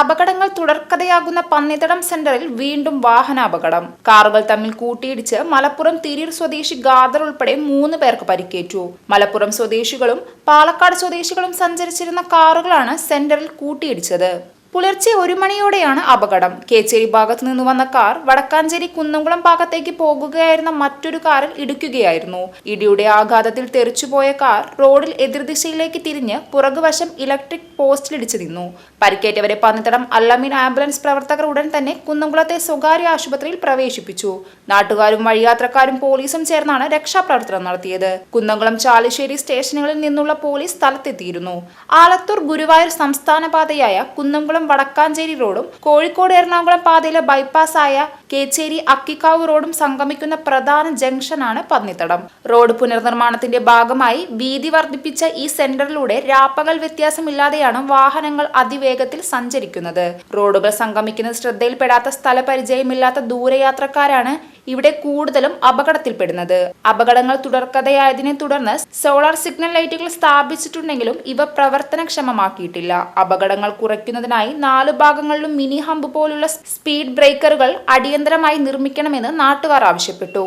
അപകടങ്ങൾ തുടർക്കഥയാകുന്ന പന്നിത്തടം സെന്ററിൽ വീണ്ടും വാഹനാപകടം. കാറുകൾ തമ്മിൽ കൂട്ടിയിടിച്ച് മലപ്പുറം തിരൂർ സ്വദേശി ഗാദർ ഉൾപ്പെടെ മൂന്ന് പേർക്ക് പരിക്കേറ്റു. മലപ്പുറം സ്വദേശികളും പാലക്കാട് സ്വദേശികളും സഞ്ചരിച്ചിരുന്ന കാറുകളാണ് സെന്ററിൽ കൂട്ടിയിടിച്ചത്. പുലർച്ചെ ഒരു മണിയോടെയാണ് അപകടം. കേച്ചേരി ഭാഗത്ത് നിന്ന് വന്ന കാർ വടക്കാഞ്ചേരി കുന്നംകുളം ഭാഗത്തേക്ക് പോകുകയായിരുന്ന മറ്റൊരു കാറിൽ ഇടിക്കുകയായിരുന്നു. ഇടിയുടെ ആഘാതത്തിൽ തെറിച്ചുപോയ കാർ റോഡിൽ എതിർദിശയിലേക്ക് തിരിഞ്ഞ് പുറകുവശം ഇലക്ട്രിക് പോസ്റ്റിലിടിച്ചു നിന്നു. പരിക്കേറ്റവരെ പന്നിത്തടം അല്ലമീൻ ആംബുലൻസ് പ്രവർത്തകർ ഉടൻ തന്നെ കുന്നംകുളത്തെ സ്വകാര്യ ആശുപത്രിയിൽ പ്രവേശിപ്പിച്ചു. നാട്ടുകാരും വഴിയാത്രക്കാരും പോലീസും ചേർന്നാണ് രക്ഷാപ്രവർത്തനം നടത്തിയത്. കുന്നംകുളം ചാലിശ്ശേരി സ്റ്റേഷനുകളിൽ നിന്നുള്ള പോലീസ് സ്ഥലത്തെത്തിയിരുന്നു. ആലത്തൂർ ഗുരുവായൂർ സംസ്ഥാന പാതയായ കുന്നംകുളം വടക്കാഞ്ചേരി റോഡും കോഴിക്കോട് എറണാകുളം പാതയിലെ ബൈപ്പാസായ കേച്ചേരി അക്കിക്കാവ് റോഡും സംഗമിക്കുന്ന പ്രധാന ജംഗ്ഷനാണ് പന്നിത്തടം. റോഡ് പുനർനിർമ്മാണത്തിന്റെ ഭാഗമായി വീതി വർദ്ധിപ്പിച്ച ഈ സെന്ററിലൂടെ രാപ്പകൽ വ്യത്യാസമില്ലാതെയാണ് വാഹനങ്ങൾ അതിവേഗത്തിൽ സഞ്ചരിക്കുന്നത്. റോഡുകൾ സംഗമിക്കുന്നത് ശ്രദ്ധയിൽപ്പെടാത്ത സ്ഥലപരിചയമില്ലാത്ത ദൂരയാത്രക്കാരാണ് ഇവിടെ കൂടുതലും അപകടത്തിൽപ്പെടുന്നത്. അപകടങ്ങൾ തുടർക്കഥയായതിനെ തുടർന്ന് സോളാർ സിഗ്നൽ ലൈറ്റുകൾ സ്ഥാപിച്ചിട്ടുണ്ടെങ്കിലും ഇവ പ്രവർത്തനക്ഷമമാക്കിയിട്ടില്ല. അപകടങ്ങൾ കുറയ്ക്കുന്നതിനായി നാലു ഭാഗങ്ങളിലും മിനി ഹമ്പ് പോലുള്ള സ്പീഡ് ബ്രേക്കറുകൾ അടിയന്തരമായി നിർമ്മിക്കണമെന്ന് നാട്ടുകാർ ആവശ്യപ്പെട്ടു.